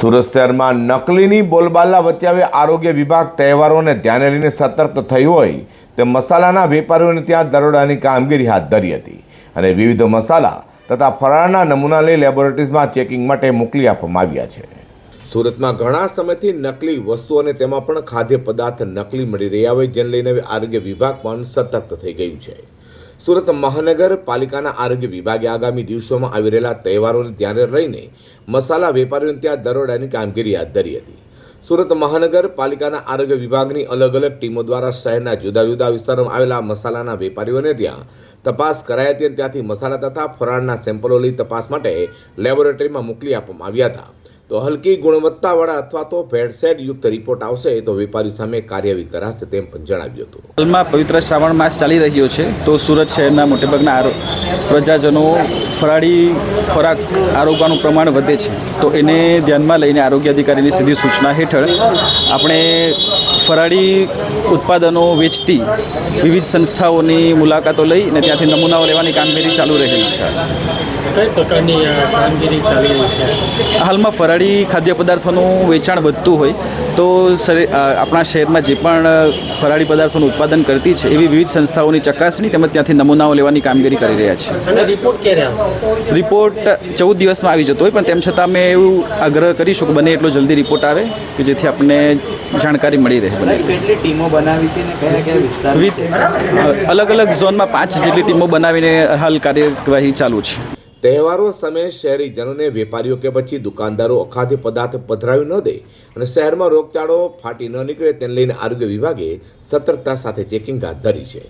સુરત શહેરમાં નકલીની બોલબાલા વચ્ચે હવે આરોગ્ય વિભાગ તહેવારોને ધ્યાને લઈને સતર્ક થયું હોય તે મસાલાના વેપારીઓને ત્યાં દરોડાની કામગીરી હાથ ધરી હતી અને વિવિધ મસાલા તથા ફરાળના નમૂના લઈ લેબોરેટરીઝમાં ચેકિંગ માટે મોકલી આપવામાં આવ્યા છે. સુરતમાં ઘણા સમયથી નકલી વસ્તુઓ અને તેમાં પણ ખાદ્ય પદાર્થ નકલી મળી રહ્યા હોય, જેને લઈને આરોગ્ય વિભાગ પણ સતર્ક થઈ ગયું છે. સુરત મહાનગરપાલિકાના આરોગ્ય વિભાગે આગામી દિવસોમાં આવી રહેલા તહેવારોને ધ્યાને લઈને મસાલા વેપારીઓને ત્યાં દરોડાની કામગીરી હાથ ધરી હતી. સુરત મહાનગરપાલિકાના આરોગ્ય વિભાગની અલગ અલગ ટીમો દ્વારા શહેરના જુદા જુદા વિસ્તારોમાં આવેલા મસાલાના વેપારીઓને ત્યાં તપાસ કરાઈ હતી અને ત્યાંથી મસાલા તથા ફરાળના સેમ્પલો લઈ તપાસ માટે લેબોરેટરીમાં મોકલી આપવામાં આવ્યા હતા. તો હલકી ગુણવત્તાવાળા અથવા તો ભેળસેળ યુક્ત રિપોર્ટ આવશે તો વેપારી સામે કાર્યવાહી કરાશે તેમ પણ જણાવ્યું હતું. હાલમાં પવિત્ર શ્રાવણ માસ ચાલી રહ્યો છે તો સુરત શહેરના મોટેભાગના પ્રજાજનો ફરાળી ખોરાક આરોગવાનું પ્રમાણ વધે છે. તો એને ધ્યાનમાં લઈને આરોગ્ય અધિકારીની સીધી સૂચના હેઠળ આપણે ફરાળી ઉત્પાદનો વેચતી વિવિધ સંસ્થાઓની મુલાકાતો લઈ અને ત્યાંથી નમૂનાઓ લેવાની કામગીરી ચાલુ રહેલ છે. કઈ પ્રકારની કામગીરી ચાલી રહી છે? હાલમાં ફરાળી ખાદ્ય પદાર્થોનું વેચાણ વધતું હોય તો આપણા શહેરમાં જે પણ ફરાળી પદાર્થોનું ઉત્પાદન કરતી છે એવી વિવિધ સંસ્થાઓની ચકાસણી તેમજ ત્યાંથી નમૂનાઓ લેવાની કામગીરી કરી રહ્યા છે રિપોર્ટ ક્યારે રિપોર્ટ ચૌદ દિવસમાં આવી જતો હોય પણ તેમ છતાં અમે એવું આગ્રહ કરીશું કે બને એટલો જલ્દી રિપોર્ટ આવે કે જેથી આપણને જાણકારી મળી રહે. બને કેટલી ટીમો બનાવી હતી ને કયા કયા વિસ્તાર અલગ અલગ ઝોનમાં પાંચ જેટલી ટીમો બનાવીને હાલ કાર્યવાહી ચાલુ છે. તહેવારો સમયે શહેરીજનોને વેપારીઓ કે પછી દુકાનદારો અખાદ્ય પદાર્થ પધરાવી ન દે અને શહેરમાં રોગચાળો ફાટી ન નીકળે તેને લઈને આરોગ્ય વિભાગે સતર્કતા સાથે ચેકિંગ હાથ ધરી છે.